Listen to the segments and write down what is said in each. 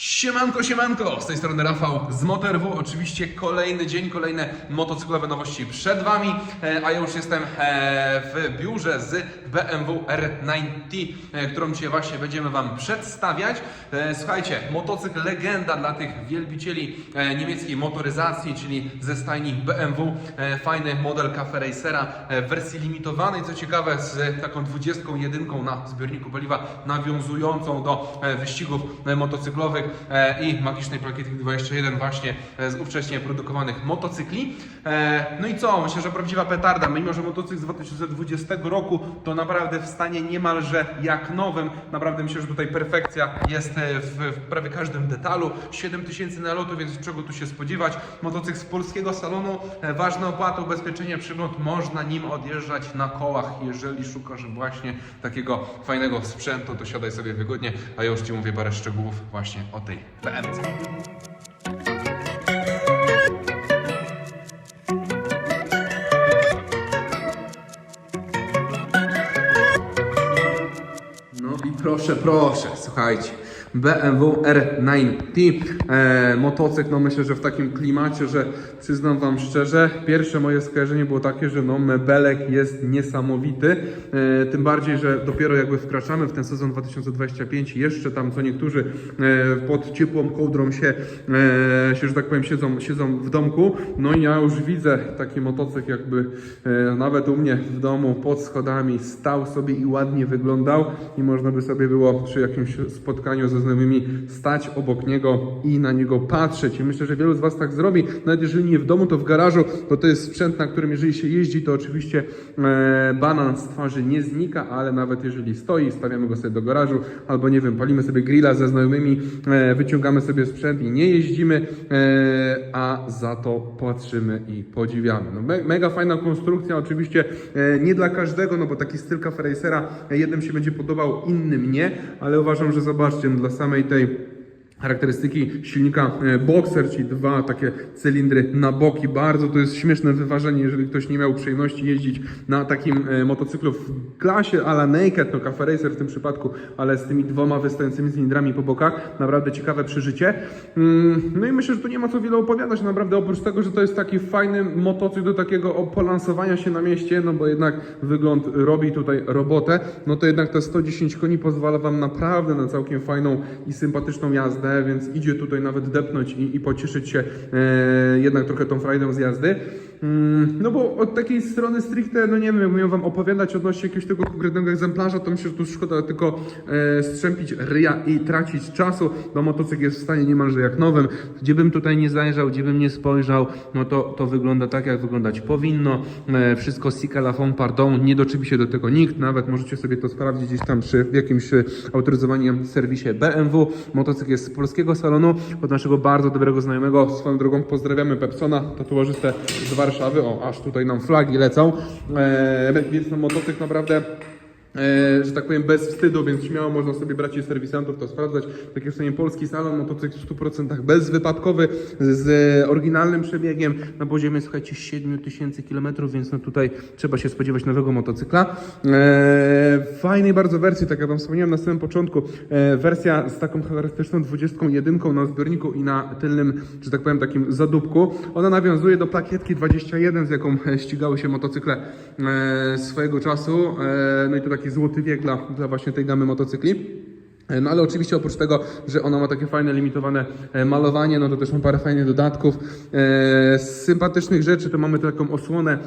Siemanko, siemanko! Z tej strony Rafał z MotorW. Oczywiście kolejny dzień, kolejne motocyklowe nowości przed Wami, e, a ja już jestem e, w biurze z BMW R90, e, którą dzisiaj właśnie będziemy Wam przedstawiać. Słuchajcie, motocykl legenda dla tych wielbicieli niemieckiej motoryzacji, czyli ze stajni BMW. Fajny model Cafe Racera w wersji limitowanej, co ciekawe z taką 21 na zbiorniku paliwa nawiązującą do wyścigów motocyklowych i magicznej plakiety 21 właśnie e, z ówcześnie produkowanych motocykli. E, No i co? Myślę, że prawdziwa petarda. Mimo, że motocykl z 2020 roku to naprawdę w stanie niemalże jak nowym. Naprawdę myślę, że tutaj perfekcja jest e, w, prawie każdym detalu. 7000 nalotu, więc czego tu się spodziewać. Motocykl z polskiego salonu, e, ważna opłata, ubezpieczenie, przygląd. Można nim odjeżdżać na kołach. Jeżeli szukasz właśnie takiego fajnego sprzętu, to siadaj sobie wygodnie, a ja już Ci mówię parę szczegółów właśnie o tej BMC. No i proszę, proszę, słuchajcie. BMW R90 e, motocykl, no myślę, że w takim klimacie, że przyznam Wam szczerze, pierwsze moje skojarzenie było takie, że no mebelek jest niesamowity, e, tym bardziej, że dopiero jakby wkraczamy w ten sezon 2025, jeszcze tam co niektórzy e, pod ciepłą kołdrą się, e, się, że tak powiem, siedzą, siedzą w domku, no i ja już widzę taki motocykl jakby e, nawet u mnie w domu pod schodami stał sobie i ładnie wyglądał i można by sobie było przy jakimś spotkaniu ze znajomymi stać obok niego i na niego patrzeć. I myślę, że wielu z Was tak zrobi, nawet jeżeli nie w domu, to w garażu, bo to jest sprzęt, na którym jeżeli się jeździ, to oczywiście e, banan z twarzy nie znika, ale nawet jeżeli stoi, stawiamy go sobie do garażu, albo nie wiem, palimy sobie grilla ze znajomymi, e, wyciągamy sobie sprzęt i nie jeździmy, e, a za to patrzymy i podziwiamy. No, me, mega fajna konstrukcja, oczywiście e, nie dla każdego, no bo taki styl Cafe e, jednym się będzie podobał, innym nie, ale uważam, że zobaczcie, no, dla samej tej charakterystyki silnika e, Boxer, czyli dwa takie cylindry na boki. Bardzo to jest śmieszne wyważenie, jeżeli ktoś nie miał przyjemności jeździć na takim e, motocyklu w klasie ala Naked, no Cafe Racer w tym przypadku, ale z tymi dwoma wystającymi cylindrami po bokach. Naprawdę ciekawe przeżycie. Mm, No i myślę, że tu nie ma co wiele opowiadać. Naprawdę oprócz tego, że to jest taki fajny motocykl do takiego polansowania się na mieście, no bo jednak wygląd robi tutaj robotę, no to jednak te 110 koni pozwala Wam naprawdę na całkiem fajną i sympatyczną jazdę, więc idzie tutaj nawet depnąć i, i pocieszyć się e, jednak trochę tą frajdą z jazdy. Mm, no bo od takiej strony stricte, no nie wiem, jakbym miał Wam opowiadać odnośnie jakiegoś tego konkretnego egzemplarza, to myślę, że tu szkoda tylko e, strzępić ryja i tracić czasu, bo motocykl jest w stanie niemalże jak nowym. Gdzie bym tutaj nie zajrzał, gdzie bym nie spojrzał, no to, to wygląda tak, jak wyglądać powinno. E, wszystko sika la fond pardon, nie doczepi się do tego nikt, nawet możecie sobie to sprawdzić gdzieś tam przy jakimś e, autoryzowanym serwisie BMW. Motocykl jest z polskiego salonu, od naszego bardzo dobrego znajomego, swoją drogą pozdrawiamy Pepsona, tatuażystę z Warszawy, o, aż tutaj nam flagi lecą, e, więc no, motocykl naprawdę E, że tak powiem, bez wstydu, więc śmiało można sobie braci serwisantów to sprawdzać. Tak jak sobie polski salon, motocykl w 100% bezwypadkowy, z oryginalnym przebiegiem na poziomie, słuchajcie, 7000 km, więc no tutaj trzeba się spodziewać nowego motocykla. E, fajnej bardzo wersji, tak jak Wam wspomniałem na samym początku, e, wersja z taką charakterystyczną 21 na zbiorniku i na tylnym, że tak powiem, takim zadupku. Ona nawiązuje do plakietki 21, z jaką ścigały się motocykle swojego czasu. No i to taki złoty wiek dla, dla właśnie tej gamy motocykli. E, No ale oczywiście oprócz tego, że ona ma takie fajne, limitowane e, malowanie, no to też ma parę fajnych dodatków. E, z sympatycznych rzeczy to mamy taką osłonę e,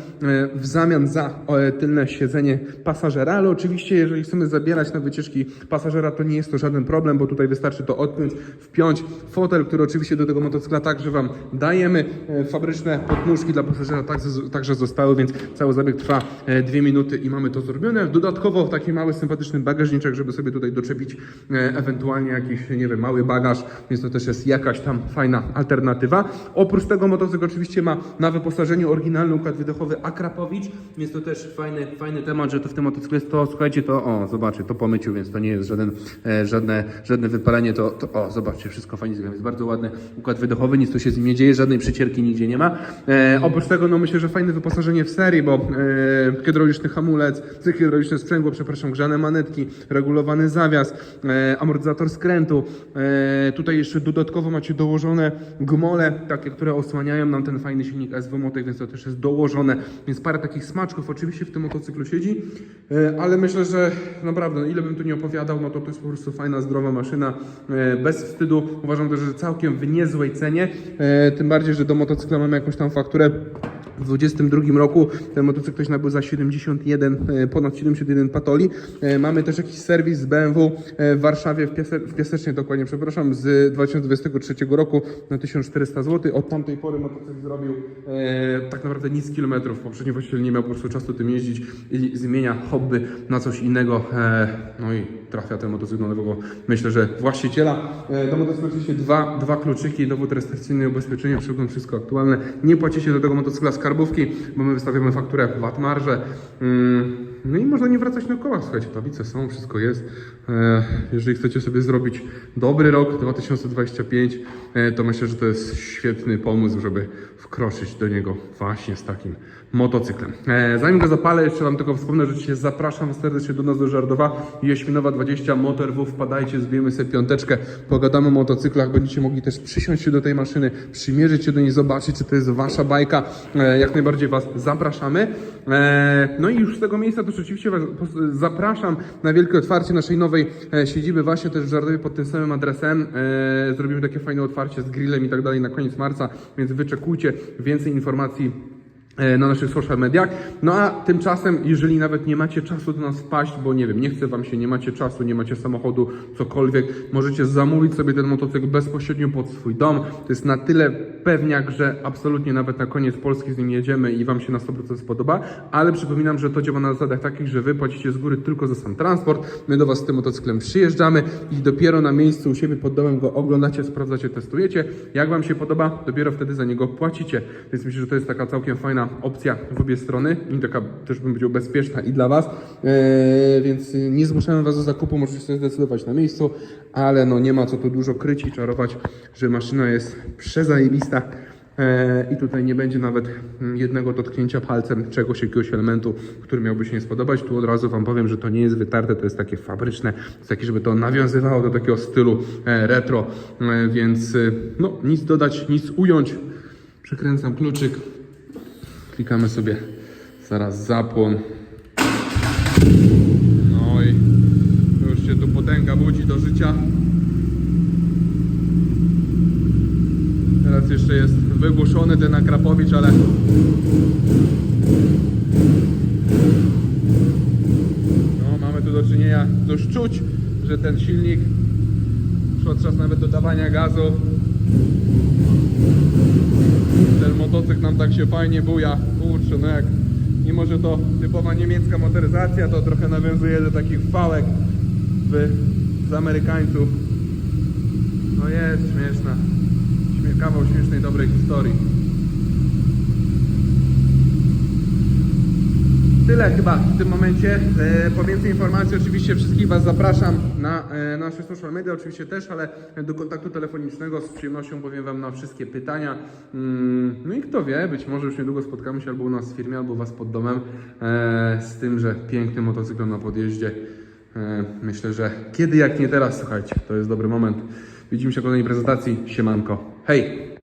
w zamian za e, tylne siedzenie pasażera, ale oczywiście jeżeli chcemy zabierać na wycieczki pasażera, to nie jest to żaden problem, bo tutaj wystarczy to odpiąć, wpiąć fotel, który oczywiście do tego motocykla także Wam dajemy. E, fabryczne podnóżki dla pasażera także, zostały, więc cały zabieg trwa e, dwie minuty i mamy to zrobione. Dodatkowo taki mały, sympatyczny bagażniczek, żeby sobie tutaj doczepić e, ewentualnie jakiś, nie wiem, mały bagaż, więc to też jest jakaś tam fajna alternatywa. Oprócz tego motocykl oczywiście ma na wyposażeniu oryginalny układ wydechowy Akrapowicz, więc to też fajny, fajny temat, że to w tym motocyklu jest to, słuchajcie, to o, zobaczcie, to po myciu, więc to nie jest żaden, e, żadne, żadne wypalenie, to, to o, zobaczcie, wszystko fajnie jest bardzo ładny układ wydechowy, nic tu się z nim nie dzieje, żadnej przycierki nigdzie nie ma. E, oprócz tego, no myślę, że fajne wyposażenie w serii, bo e, hydrauliczny hamulec, hydrauliczne sprzęgło, przepraszam, grzane manetki, regulowany zawias, e, e, amortyzator skrętu. E, tutaj jeszcze dodatkowo macie dołożone gmole, takie, które osłaniają nam ten fajny silnik SV Motek, więc to też jest dołożone. Więc parę takich smaczków oczywiście w tym motocyklu siedzi, e, ale myślę, że naprawdę, ile bym tu nie opowiadał, no to to jest po prostu fajna, zdrowa maszyna, e, bez wstydu. Uważam też, że całkiem w niezłej cenie, e, tym bardziej, że do motocykla mamy jakąś tam fakturę w 2022 roku ten motocykl ktoś nabył za 71, e, ponad 71 patoli. E, Mamy też jakiś serwis z BMW e, w Warszawie, w, Piase, w Piasecznie dokładnie, przepraszam, z 2023 roku na 1400 zł. Od tamtej pory motocykl zrobił e, tak naprawdę nic kilometrów. Poprzedni właściciel nie miał po prostu czasu tym jeździć i zmienia hobby na coś innego. E, no i trafia ten motocykl do nowego, myślę, że właściciela. E, do motocykla oczywiście dwa, dwa kluczyki, dowód rejestracyjny, ubezpieczenie, przegląd, wszystko aktualne. Nie płacicie do tego motocykla skarbówki, bo my wystawiamy fakturę VAT marżę. Mm, No i można nie wracać na kołach. Słuchajcie, tablice są, wszystko jest. E, Jeżeli chcecie sobie zrobić dobry rok 2025, e, to myślę, że to jest świetny pomysł, żeby wkroczyć do niego właśnie z takim motocyklem. E, Zanim go zapalę, jeszcze Wam tylko wspomnę, że Cię zapraszam serdecznie do nas do Żardowa. Jeśminowa 20, Motor W, wpadajcie, zbijemy sobie piąteczkę, pogadamy o motocyklach, będziecie mogli też przysiąść się do tej maszyny, przymierzyć się do niej, zobaczyć, czy to jest Wasza bajka. E, Jak najbardziej Was zapraszamy. E, No i już z tego miejsca też oczywiście Was zapraszam na wielkie otwarcie naszej nowej e, siedziby właśnie też w Żardowie pod tym samym adresem. E, Zrobimy takie fajne otwarcie z grillem i tak dalej na koniec marca, więc wyczekujcie więcej informacji na naszych social mediach. No a tymczasem, jeżeli nawet nie macie czasu do nas wpaść, bo nie wiem, nie chce Wam się, nie macie czasu, nie macie samochodu, cokolwiek, możecie zamówić sobie ten motocykl bezpośrednio pod swój dom. To jest na tyle pewniak, że absolutnie nawet na koniec Polski z nim jedziemy i Wam się na 100% spodoba, ale przypominam, że to działa na zasadach takich, że Wy płacicie z góry tylko za sam transport, my do Was z tym motocyklem przyjeżdżamy i dopiero na miejscu u siebie pod domem go oglądacie, sprawdzacie, testujecie. Jak Wam się podoba, dopiero wtedy za niego płacicie. Więc myślę, że to jest taka całkiem fajna opcja w obie strony i taka też bym powiedział bezpieczna i dla Was. Eee, więc nie zmuszamy Was do zakupu, możecie sobie zdecydować na miejscu, ale no nie ma co tu dużo kryć i czarować, że maszyna jest przezajebista. Eee, I tutaj nie będzie nawet mm, jednego dotknięcia palcem czegoś, jakiegoś elementu, który miałby się nie spodobać. Tu od razu Wam powiem, że to nie jest wytarte, to jest takie fabryczne, jest takie, żeby to nawiązywało do takiego stylu e, retro, e, więc e, no nic dodać, nic ująć. Przekręcam kluczyk, klikamy sobie zaraz zapłon. No i już się tu potęga budzi do życia. Teraz jeszcze jest wygłuszony ten Akrapowicz, ale no, mamy tu do czynienia, już czuć, że ten silnik podczas nawet dodawania gazu ten motocykl nam tak się fajnie buja. Kurczę, no jak mimo, że to typowa niemiecka motoryzacja, to trochę nawiązuje do takich fałek w, z Amerykańców. No jest śmieszna. Śmie- Kawał śmiesznej, dobrej historii. Tyle chyba w tym momencie. E, po więcej informacji oczywiście wszystkich Was zapraszam na e, nasze social media, oczywiście też, ale do kontaktu telefonicznego z przyjemnością powiem Wam na wszystkie pytania. Mm, no i kto wie, być może już niedługo spotkamy się albo u nas w firmie, albo u Was pod domem e, z tym, że pięknym motocyklem na podjeździe. E, myślę, że kiedy jak nie teraz, słuchajcie, to jest dobry moment. Widzimy się w kolejnej prezentacji. Siemanko. Hej!